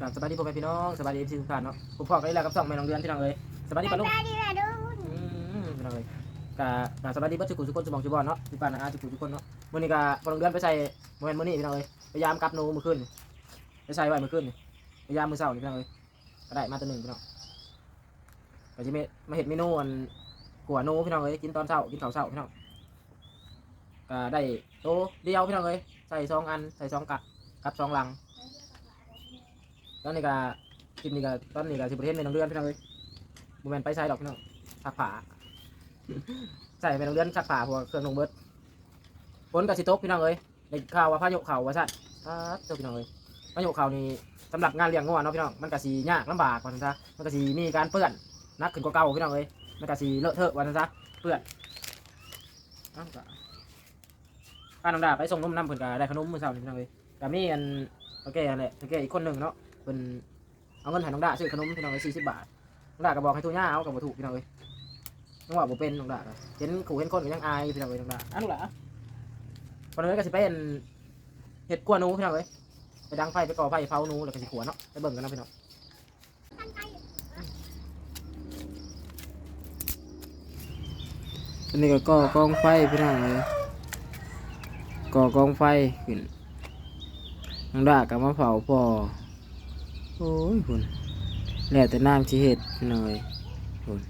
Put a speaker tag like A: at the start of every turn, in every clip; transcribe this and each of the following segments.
A: กับสบายดีพ่อแม่พี่น้องสบายดีทุกท่านเนาะผมพ่อกันนี่แหละกับสองแม่น้องเดือนพี่น้องเลยสบายดีปะลูก
B: ได้ดีละดู
A: อืมพี่น้องเลยกับกับสบายดีเบัดทุกคนทุกคนสมองจุบอลเนาะทุกบ้านนะทุกคนทุกคนเนาะมื้อนี้กับพอน้องเดือนไปใส่โมเมนต์มื้อนี้พี่น้องเลยพยายามกลับหนูมื้อคืนนี่ไปใส่ไว้มื้อคืนนี่พยายามมื้อเช้านี่พี่น้องเลยก็ได้มาตัวหนึ่งพี่น้องก็จะมาเห็ดเมนูอันกัวหนูพี่น้องเลยกินตอนเช้ากินข้าวเช้าพี่น้องก็ได้โตเดียวพี่น้องเลยใส่สองอันใส่สองกับกับสองลัง ตอนนี้ก็คลิปนี้ก็ตอนนี้ก็สิบประเทศในน้องเดือนพี่น้องเลยบุแมนไปใส่ดอกพี่น้องซักผาใส่ไปน้องเดือนซักผาพว่าเครื่องลงเบิดฝนกับสิตกพี่น้องเลยในข่าวว่าพายุเข่าว่าสั่ครับเจ้าพี่น้องเลยพายุเข่านี่สำหรับงานเลี้ยงงัวเนาะพี่น้องมันก็สียากลำบากว่าซั่นซะมันก็สีมีการเปื้อนนักขึ้นกว่าเก่าพี่น้องเลยมันก็สีเลอะเทอะว่าซั่นซะเปื้อนอ้าก็พาน้องดาไปส่งนมน้ำเพิ่นก็ได้ขนมมื้อเช้านี่พี่น้องเลยก็มีอันโอเคนั่นแหละโอเคอีกคนหนึ่งเนาะ เป็นเอาเงินให้น้องดาซื้อขนมพี่น้องเลยสี่สิบบาทน้องดาก็บอกให้ทุญ่าเอากับวัตถุพี่น้องเลยน้องว่าบ่เป็นน้องดาก็เห็นขู่เห็นคนก็ยังอายพี่น้องเลยน้องดาอันนู้นล่ะคนนี้ก็สิเป็นเห็ดกลัวหนูพี่น้องเลยไปดังไฟไปก่อไฟเผาหนูแล้วก็สิขัวเนาะไปเบิ่งกันเนาะพี่น้องอันนี้ก็ก่อกองไฟพี่น้องเลยก่อกองไฟขึ้นน้องดากับมาเผาพอ โอ้ยคุณแล้วแต่น้ำชีเห็ดหน่อยคุณ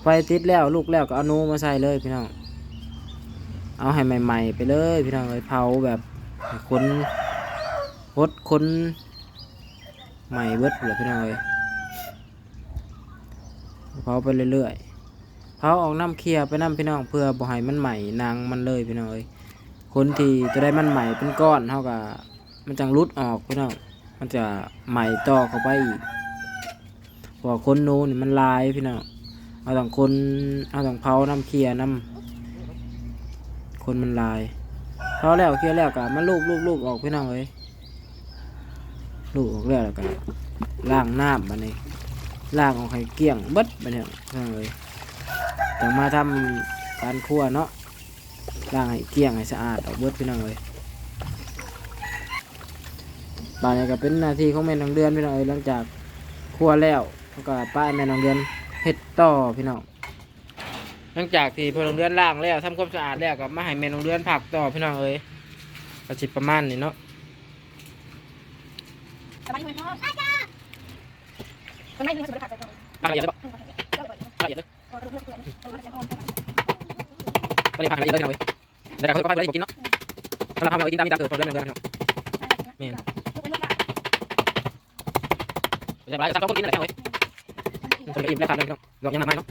A: ไฟติดแล้วลูกแล้วก็เอานูมาใส่เลยพี่น้อง เอาให้ใหม่ๆไปเลยพี่น้องเลยเผาแบบคนฮดคนใหม่เบิดเลยพี่น้องเลยเผาไปเรื่อยๆเผาออกน้ำเคลียร์ไปน้ำพี่น้องเพื่อบ่ให้มันใหม่นางมันเลยพี่น้องเอ้ย คนที่จะได้มันใหม่เป็นก้อนเท่ากับมันจังรุดออกพี่น้องมันจะใหม่ต่อเข้าไปอีกพราะว่าคนนู้นนี่มันลายพี่น้องเอาต้องคนเอาต้องเผาน้ำเคลียน้ำคนมันลายเผาแล้วเคลียแล้วกับมันลูกลูกลูกออกพี่น้องเอ้ยลูกออกแล้วแล้วก็ล้างน้ำมันนี่ล้างออกให้เกลี้ยงบิดมันเนี่ยพี่น้องเอ้ยจังมาทำการคั่วเนาะ ล้างให้เกลี้ยงให้สะอาดออกเบิดพี่น้องเลยบานนี้ก็เป็นหน้าที่ของแม่นางเดือนพี่น้องเอ้ยหลังจากคั่วแล้วก็ป้ายแม่นางเดือนเฮ็ดต่อพี่น้องหลังจากที่พ่อนางเดือนล้างแล้วทำความสะอาดแล้วก็มาให้แม่นางเดือนผักต่อพี่น้องเอ้ยก็สิประมาณนี้เนาะ
B: สบายดีไหมพ่ออาจารย์ทำไมถึงสุดขาดใจตรง
A: ผักละเอียดเลยปะผักละเอียดเลยก็เลยผักละเอียดเลยพี่น้องเอ้ย เดี๋ยวก็ค่อยๆไปกินเนาะสำหรับผักละเอียดกินตามมีตามเกิดพ่อนางเดือนพี่นจะไปสักคนกินอะไรกันเว้ยจะไปอิ่มแล้วครับเดี๋ยวลองยังมาไหมเนาะ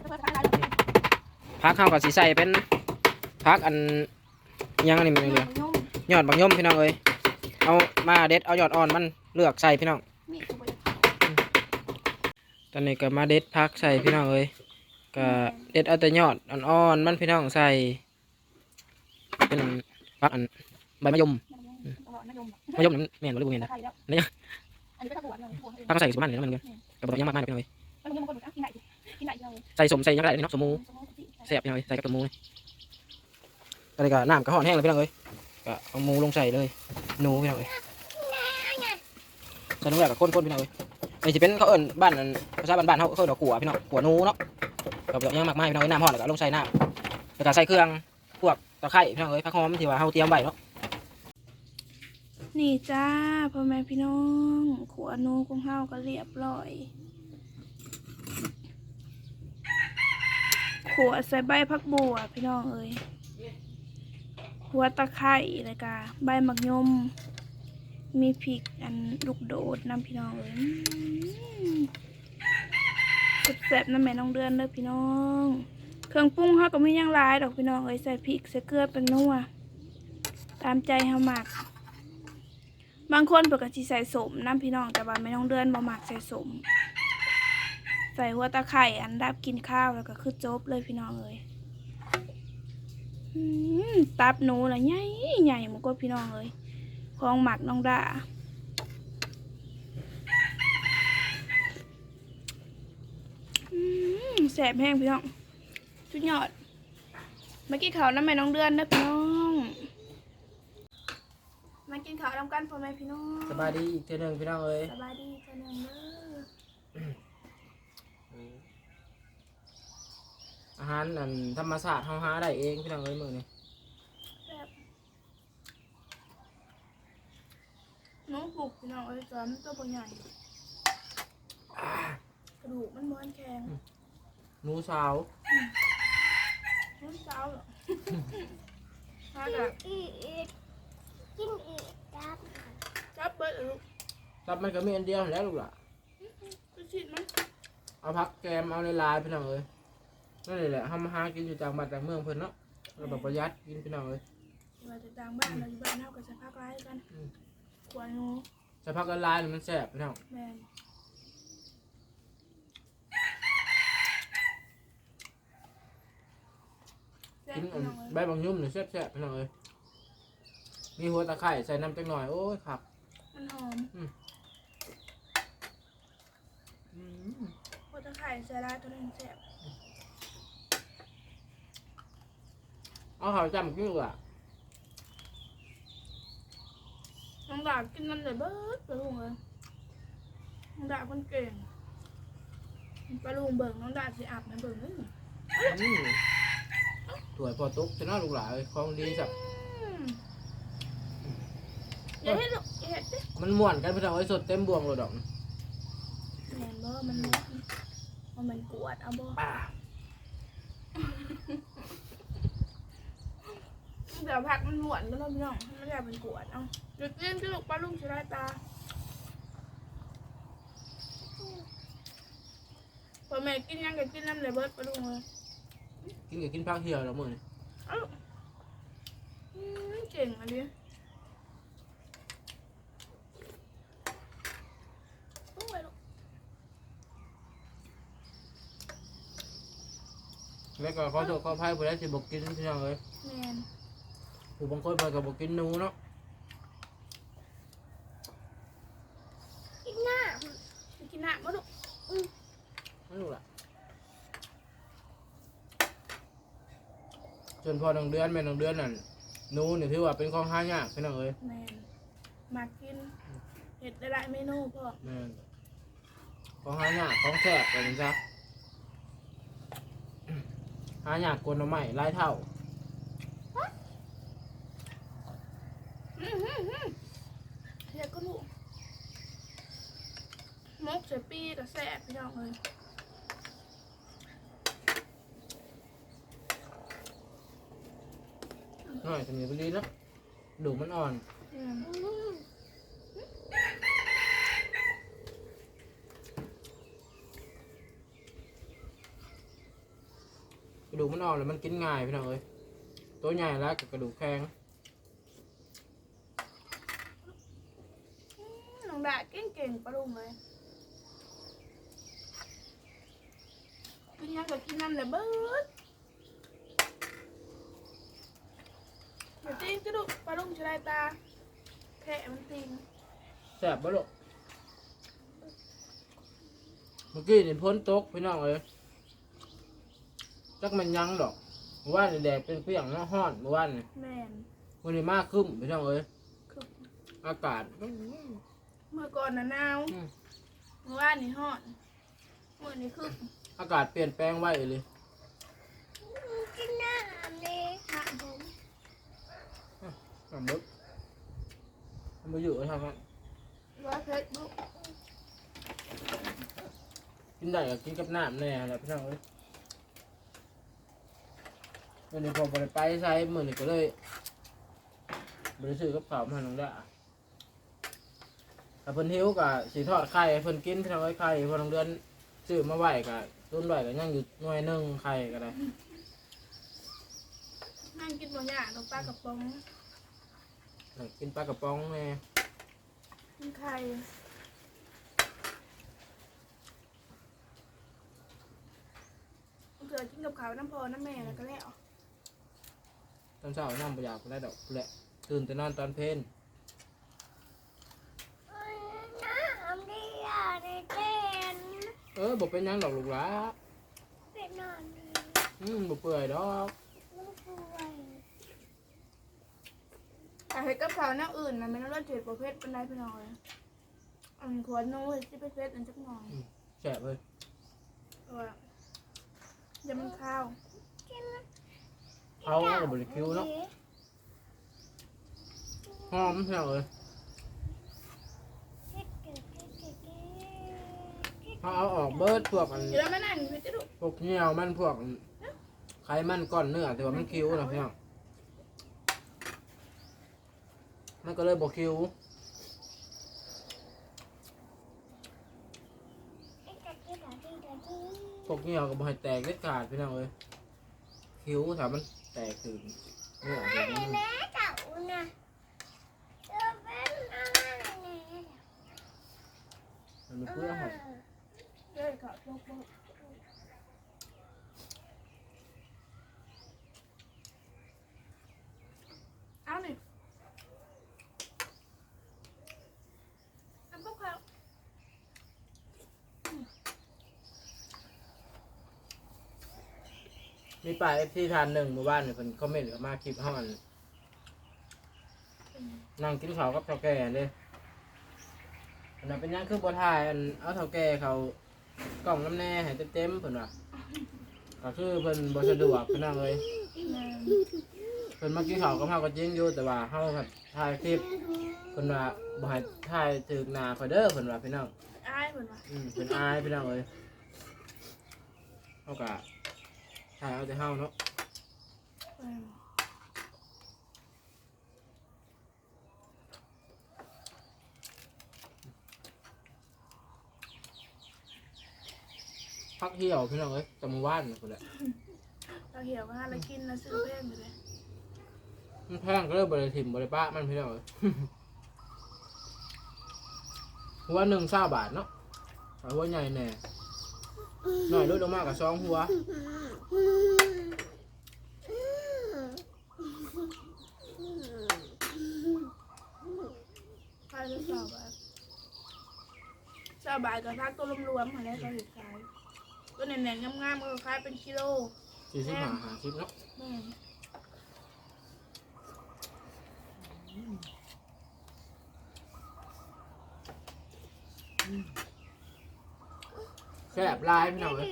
A: พักข้าวกับสีใส่เป็นพักอันยังอันนี้มันเดียวยอดบางย่อมพี่น้องเอ้ยเอามาเด็ดเอายอดอ่อนมันเลือกใส่พี่น้องตอนนี้ก็มาเด็ดพักใส่พี่น้องเอ้ยก็เด็ดเอาแต่ยอดอ่อนๆมันพี่น้องใส่ เป็นพักอันใบมะยมมะยมนี่แม่นบ่หรือบ่แม่นนะพักก็ใส่สุมันนี่แล้วมันเงินกับบ่ต้องยังมากมายพี่น้องเอ้ยใส่สมใส่ยังไงนี่เนาะสมหมูแซ่บยังไงใส่กับตัวหมูเลยตอนนี้ก็น้ำก็ห่อนแห้งเลยพี่น้องเอ้ยก็เอาหมูลงใส่เลยหนูพี่น้องเอ้ยใส่ลงแล้วก็ข้นๆพี่น้องเอ้ยนี่จะเป็นเขาเอิ้นบ้านอันภาษาบ้านๆเขาเขาเอิ้นว่ากัวพี่น้องกัวหนูเนาะกับยังมากมายพี่น้องเอ้ยน้ำห่อนแล้วก็ลงใส่น้ำแล้วก็ใส่เครื่องพวก ตะไคร้พี่น้องเอ้ยผักหอมที่ว่าเขาเตรียมไว้เนาะ
C: นี่จ้าพ่อแม่พี่น้องขวนูของเฮาก็เรียบร้อยขวใส่ใบพักบัวพี่น้องเอ้ยหัวตะไคร้เลยกาใบหมักยม มีพริกอันลูกโดดน้ำพี่น้องเอ้ยแซ่บๆน้ำแม่น้องเดือนเด้อพี่น้อง รื่องปรุงเฮาก็มีหยังหลายดอกพี่น้องเอ้ยใส่พริกใส่เกลือเป็นนัวตามใจเฮามัก บางคนปกะทิใส่สมน้ำพี่น้องแต่ว่าไม่ต้องเดือนบ่หมักใส่สม ใส่หัวตะไคร่อันดับกินข้าวแล้วก็คือจบเลยพี่น้องเอ้ยอืมตับหนูละใหญ่ใหญ่มันก็พี่น้องเอ้ยของหมักน้องดาอืมแสบแห้งพี่น้อง สุดยอดเมื่อกี้เขาวน้ำแม่น้องเดือนนะพี่น้อง มามากินข้าวนำกันพ่อแม่พี่น้อง
A: สบายดีอีกเทื่อหนึงพี่น้องเอ้ย
C: สบายดีเท่านึงเด้อ
A: อาหารอันธรรมชาติเฮาหาได้เองพี่น้องเอ้ยมื้อนี้
C: แซ่บน้องปลูกพี่น้องเอ้ยจอมนตัวบ่ใหญ่กระดูกมันม้วนแข็ง
A: หนูสาว
C: น้ำเจ้าเหรอมา
B: กิ
C: กะ
B: นอีกกินอีกครับ
C: จับเบิดเลยลูก
A: รับมันก็มีอันเดียวแหล้วลูกล่ะ
C: ไปฉีดมัน
A: เอาพักแกมเอาในลายๆพี่น้องเอ้ยนั่นแหละเฮามาหากินอยู่จากบ้านจากเมืองเพิ่นเนาะเราแบบประหยัดกินพี่น้องเอ้ย
C: มาจากต่างบ้านเราอยู่บ้านเท่ากับสภาพร้ายกัน
A: อืม
C: ขวานงู
A: แต่พักละลายนี่มันแซ่บพี่น้อง
C: แมนแซ่บ
A: กิน
C: พี่น้อง
A: ใบ
C: เอ้ย
A: บางยุ่มนี่แซ่บๆพี่น้องเอ้ยมีหัวตะไคร้ใส่น้ำจักหน่อยโอ้ยครับ
C: มันหอม
A: อืม
C: โคตรไข่ใส่ลายตัวนึงแซ่บ
A: เอาข้าวจำกินลูกล่ะ
C: น้องดาบกินนั่นเลยเบิดไปลุงเลยน้องดาบคนเก่งไปลุงเบิ่งน้องดาบสิอาบให้เบิ่งเลย
A: อืม ถวยพอตุกจะน่าลูกหลานเอ้ยของดีสับ
C: อืมอย่าให้ลูกอย่าเห็ดดิ
A: มันม่วนกันพี่น้องเอ้ยสดเต็มบวงเลยดอก
C: แมนบ่มันมันมันกวดเอาบ่
A: ป่า
C: เดี๋ยวผักมันหวานก็แล้วพี่น้องไม่ได้เป็นกวดเอาเดี๋ยวกินที่ลูกปลาลุงชิรายตาพอแม่กินยังก็กินน้ำเลยเบิดปลาลุงเลย
A: กินกับกินพักเหี่ยวแล้วมื้อนี้
C: เอ้าอืมเก่งอันนี้โอ้ยลูก
A: แล้วก็ขอโทษขออภัยผู้ใดสิบ่กินพี่น้องเอ้ย
C: แมน
A: ผู้บางคนเพิ่นก็บ่กินหนูเนาะ
B: กินหน้า
C: ไปกินน้ำมาลูก
A: นั่นลูกล่ะจนพ อน้องเดือนแม่น้องเดือนนั่นหนูนี่ถือว่าเป็นของหายากพี่น้องเอ้ย
C: แมนมากินเห็ดได้หลายเมนูพ่อ
A: แม่นของหายากของแซ่บว่าจังซะหายากกว่าหน่อไม้หลายเท่า
C: อื้อหือหือเฮียก็ลูกมกเสียปีกับแซ่บพี่น้องเลย
A: น้อยสำนีพอดีเนาะดูมันอ่อนกระดูกมันอ่อนแล้วมันกินง่ายพี่น้องเอ้ยตัวใหญ่แล้วกับกระดูกแข็ง
C: น้องดาเก่งเก่งๆปลาลุงเลยกินยังกับกินน้ำเลยเบิด เดี๋ยวตีนกระดูกปลาลุงชลายตาแค่มันตีน
A: แซ่บบ่ลูกเมื่อกี้นี่พ้นตกพี่น้องเอ้ยจักมันยังดอกเมื่อวานนี่แดดเป็นเปรี้ยงเนาะฮ้อนเมื่อวานนี่
C: แมน
A: วันนี้มากขึ้นพี่น้องเอ้ย
C: คือ
A: อากาศ
C: เมื่อก่อนน่ะหนาว
A: อืม
C: เมื่อวานนี่ฮ้อนเมื่อนี้คือ
A: อากาศเปลี่ยนแปลงไวเลย
B: กินหน้าเลย
C: หน้าผ ม
A: สมมติมันมาอยู่ทางนั้น
C: ร้อยเพชรลูก
A: กินได้ก็กินกับน้ำแน่แหละพี่น้องเอ้ยวันนี้พอบริไปใช้มือนี่ก็เลยบริซื้อกับข้าวมาให้น้องได้แต่เพิ่นหิวกับสีทอดไข่ให้เพิ่นกินพี่น้องเอ้ยไข่เพอน้องเดือนซื้อมาไหวกับต้นไหวกับยังอยู่หน่วยหนึ่งไข่ก็ได้
C: นั่งกินบางอย่างตรงปลากระป๋อง
A: กินปลากระป๋องแน่
C: กินไข่เกิดกินกับเขาวน้ำพอน้ำแม่แล้วก็แล้ว
A: ตอนเช้าน้ำประหยัดได้ดอกแหละตื่นแต่นอนตอนเพลน
B: เอ้ยหน้าดีอะในเต้น
A: เออบอกเป็นหยังดอกลูกหลา
B: เป็นนอนดี
A: อืมบ่เปื่อยดอก
B: ลูกป่วยไป
C: แต่เห็ดกับข้าวแนวอื่นนะไม่ต้องเลือกเห็ดประเภทเป็นไรพี่น้องเลยอันขวดนู้นที่ประเภทอันจักหน่อย
A: แซ่บเลย
C: เพราะว่าอย่ามันข้าว
A: เขากับบริคิวเนาะหอมพี่น้องเอ้ยเขาเอาออกเบิดพวกอัน
C: เดี๋ยวไม่นั่งอยู่จะดู
A: พวกเหนียวมันพวกไขมันก้อนเนื้อแต่ว่ามันคิ้วนะพี่น้อง มันก็เลยบอกคิวพวกนี้เราก็บ่ให้แตกเด็ดขาดพี่น้องเลยคิวถามมันแตกถึงเนื้อเดี๋ยวมันมันไม่เพื่อให้
C: เดี๋ยวข้าวโลกโลกเอาหนิเอาพวกเขา
A: มีป่าเอฟซีทานหนึ่งหมู่บ้านเนี่ยเพิ่นคอมเมนต์เข้ามาคลิปห้องอันนั่งกินข้าวกับเท่าแก่เลยอันนั้นเป็นหยังคือบ่ทายอันเอาเท่าแก่เขากล่องน้ำแน่ให้เต็มๆเพิ่นว่าก็คือเพิ่นบ่สะดวกเพิ่นนั่งเลย
C: แม่
A: เพิ่นมากินข้าวกับเฮาก็จริงอยู่แต่ว่าเฮาแบบถ่ายคลิปเพิ่นว่าบ่ให้ถ่ายถึกหน้าเพิ่นเด้อเพิ่นว่าพี่น้อง
C: อายเหมือนว่า
A: อืมเพิ่นอายพี่น้องเอ้ยเฮาก็ ถ่ายเอาแต่เฮาเนาะ
C: เออ
A: พักเหี่ยวพี่น้องเอ้ยแต่เมื่อวานนี่พุ่นแหละ
C: เราเหี่ยวมาแล้วกินแล้วซื้อเพื่อนอยู่เลย
A: มันแพงก็เลยบริถิ่มบริป้ามันพี่น้องเอ้ยหัวหนึ่งเศร้าบาทเนาะแต่หัวใหญ่แน่หน่อยลดลงมากกับสองหัว
C: ขายแล้วสาวบาทสาว บาทกับพักตัวรวมๆมาแล้วเขาเห็นขายตัวแน่นๆงามๆก็ขายเป็นกิโล
A: สี่สิบห้าหาสิบเนาะ
C: แม่น
A: แซ่บลายพี่น้องเอ้ย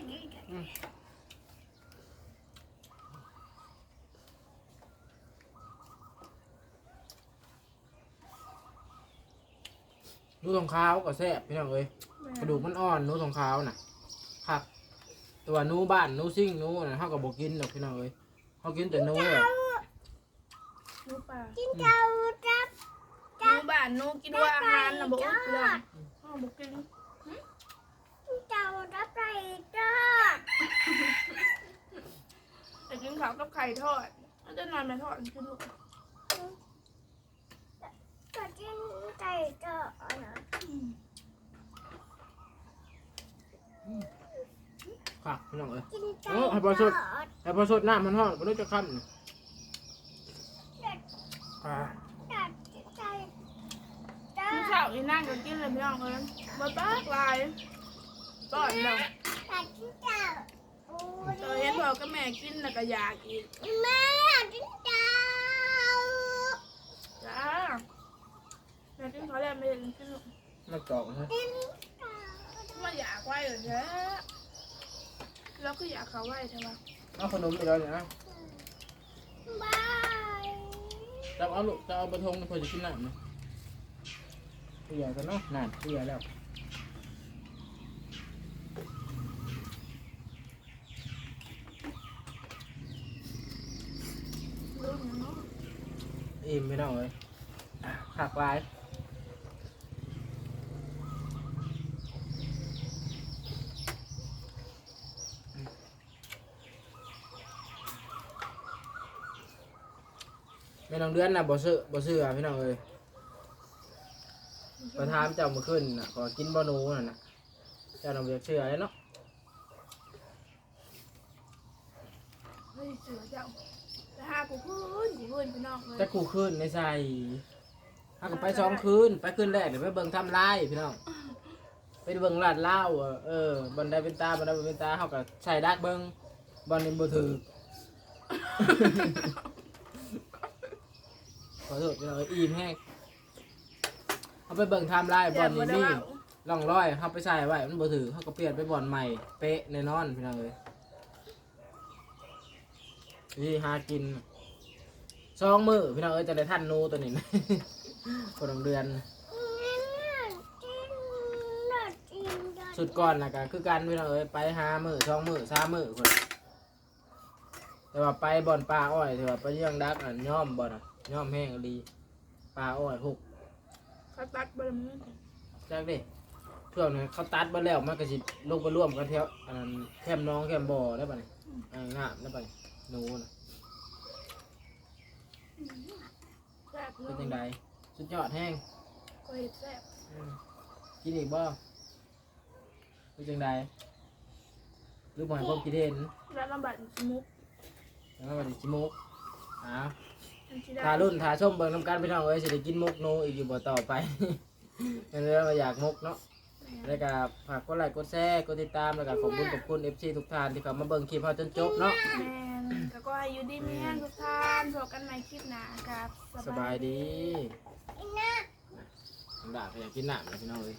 A: นูทองขาวก็แซ่บพี่น้องเอ้ย
C: แม่
A: กระดูกมันอ่อนนูทองขาวน่ะครับตัวหนูบ้านหนูซิ่งหนูน่ะเฮาก็บ่กินดอกพี่น้องเอ้ยเฮากินแต่หนูแบบ
C: นูป่า
B: กินเจ้าจับ
C: นูบ้านนูกินว่าอาหารนะบอกว่าเพื่อนห้องบอกกิน
B: เจ้าจับไรจ้า
C: แต่กินข้าวกับไข่ทอดมันจะนอนไม่ทอดกินลูก
B: ก็กินไก่จ้านะ
A: ครับพี่น้องเอ้ย
B: กินไก่
A: โอ้ให้พอสุด แต่พอสดน้ำมันห้อนก็รู้จะค่ำนี่อ่า
B: จัดไก่จ้า
C: กินข้าวอีนั่งก็กินเลยพี่น้องเอ้ยมาปากลายก่อนเรา
B: จัดกินเจ้าโอ้
C: เจอเห็นพ่อกับแม่กินแล้วก็อยากอีก
B: แม่กินเจ้า
C: จ้าแม่กินเขาวแล้วไม่ได้กินลูก
A: มาจอกนะ
B: กินเจ้า
C: ว่าอยากไหวเหรอแท้ แล้วก็อยากเขาไหวใช่ปะ
A: เอาขนมไปแล้วเนี่ยนะ
B: บาย
A: จะเอาลูกจะเอาปลาทงเพื่อจะกินน้ำนะเสียกันเนาะนานเสียแล้ว
C: ลืมเนาะ
A: อิ่มไม่ต้องเลยหักลาย ม่ต้องเดือนนะบ่ซื้อบ่ซื้ออะพี่น้องเอ้ยประทามเจ้ามาขึ้นน่ะขอกินบ่หนูน่ะนะเจ้าน้องเบียกเชื่อเลยเนาะ
C: เฮ้ยเสือเจ้าแต่หากูพื้นกูพื้นพี่น้องเลย
A: แต่กูขึ้นในใจถ้าก็ไปสองคืนไปคืนแรกเดี๋ยวไปเบิ่งทำลายพี่น้องไปเบิ่งลาดเล่าวเออเออบันไดเป็นตาบันไดบ่เป็นตาเขาก็ใส่ดักเบิ่งบอลนี่บ่ถือก็ อโทษพี่น้องเอ้ยอิ่มแห้งเอาไปเบิ่งไทม์ไลน์บอลนี่นี่ล่องร้อยเขาไปใส่ไว้มันบ่ถือเขาก็เปลี่ยนไปบอลใหม่เป๊ะแน่นอนพี่น้องเอ้ยนี่หากินสองมือพี่น้องเอ้ยจะได้ท่านหนูตัวนี้ คนละเดือน สุดก่อนนะก็คือการพี่น้องเอ้ยไปหามือช่องมือสามมือคนแต่ว่าไปบ่อนปลาอ้อยถือว่าไปเยี่ยงดักอะย่อมบ่อนอะ ย่อมแห้งดีปลาอ้อยหก
C: เขาตัดบะมือ
A: จักดิเพื่อนเนี่ยเขาตัดมาแล้วมันก็สิลงไปร่วมกันแถวอันนั้นแคมน้องแคมบ่อได้ป่ะนี่อ่างามได้ป่ะนี่หนูนะ
C: แซ่บ
A: เป็น
C: เนาะ
A: ยังไงสุดยอดแห้ง
C: ก็เห็ดแซ่บ
A: อืมกินอีกบ่เป็นยังไงหรือบ่ให้ความคิดเห็น
C: แล้วลำบากสมุก
A: แล้วมันสิชิมุกอ้าว
C: อัน ที่ได้
A: ทารุ่นทาชมเบิ่งน้ำกันพี่น้องเอ้ยสิได้กินมุกโนอีกอยู่บ่ต่อไปเป็นเรื่องว่าอยากมุกเนาะแล้วก็ฝากกดไลค์กดแชร์กดติดตามแล้วก็ขอบคุณขอบคุณ FC ทุกท่านที่เข้ามาเบิ่งคลิปเฮาจนจบเนาะ
C: แม่นแล้วก็ให้อยู่ดีมีแห้งทุกท่านพบกันใหม่คลิปหน้าครับ
A: สบายดีน้ำดาบอยากกินน้ำนะพี่น้องเอ้ย